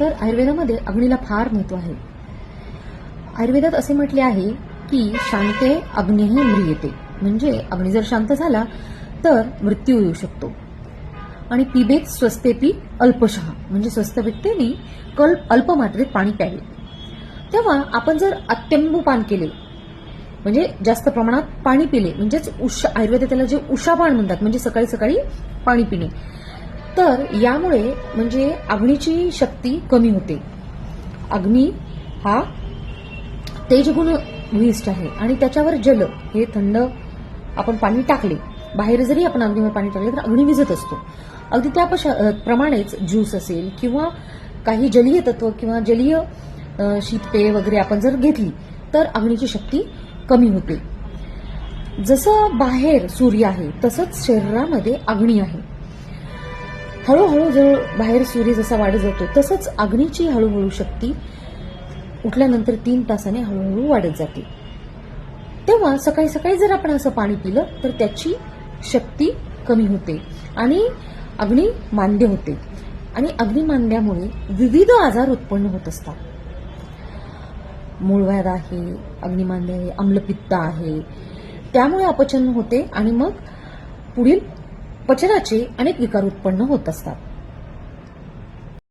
तर आयुर्वेदामध्ये अग्नीला फार महत्त्व आहे. आयुर्वेदात असे म्हटले आहे की शांते अग्निही म्रियते म्हणजे अग्नी जर शांत झाला तर मृत्यू येऊ शकतो. आणि पिबेत स्वस्तेपी अल्पशः म्हणजे स्वस्त व्यक्तीने कल अल्प मात्रेत पाणी प्यावे. तेव्हा आपण जर अत्यंबू पान केले म्हणजे जास्त प्रमाणात पाणी पिले म्हणजेच उषा आयुर्वेदात त्याला जे उषापान म्हणतात म्हणजे सकाळी सकाळी पाणी पिणे तर यामुळे म्हणजे अग्नीची शक्ती कमी होते. अग्नी हा तेजगुण विष्ट आहे आणि त्याच्यावर जल हे थंड आपण पाणी टाकले. बाहेर जरी आपण अग्नीवर पाणी टाकले तर अग्नी विझत असतो. अगदी त्या प्रमाणेच ज्यूस असेल किंवा काही जलीय तत्व किंवा जलीय शीतपेय वगैरे आपण जर घेतली तर अग्नीची शक्ती कमी होते. जसं बाहेर सूर्य आहे तसंच शरीरामध्ये अग्नी आहे. हळूहळू जर बाहेर सूर्य जसा वाढत जातो तसंच अग्नीची हळूहळू शक्ती उठल्यानंतर तीन तासाने हळूहळू वाढत जाते. तेव्हा सकाळी सकाळी जर आपण असं पाणी पिलं तर त्याची शक्ती कमी होते आणि अग्नी मांद्य होते. आणि अग्निमांद्यामुळे विविध आजार उत्पन्न होत असतात. मूळव्याध आहे अग्निमांद्य आहे अम्लपित्त आहे. त्यामुळे अपचन होते आणि मग पुढील पचनाचे अनेक विकार उत्पन्न होत असतात.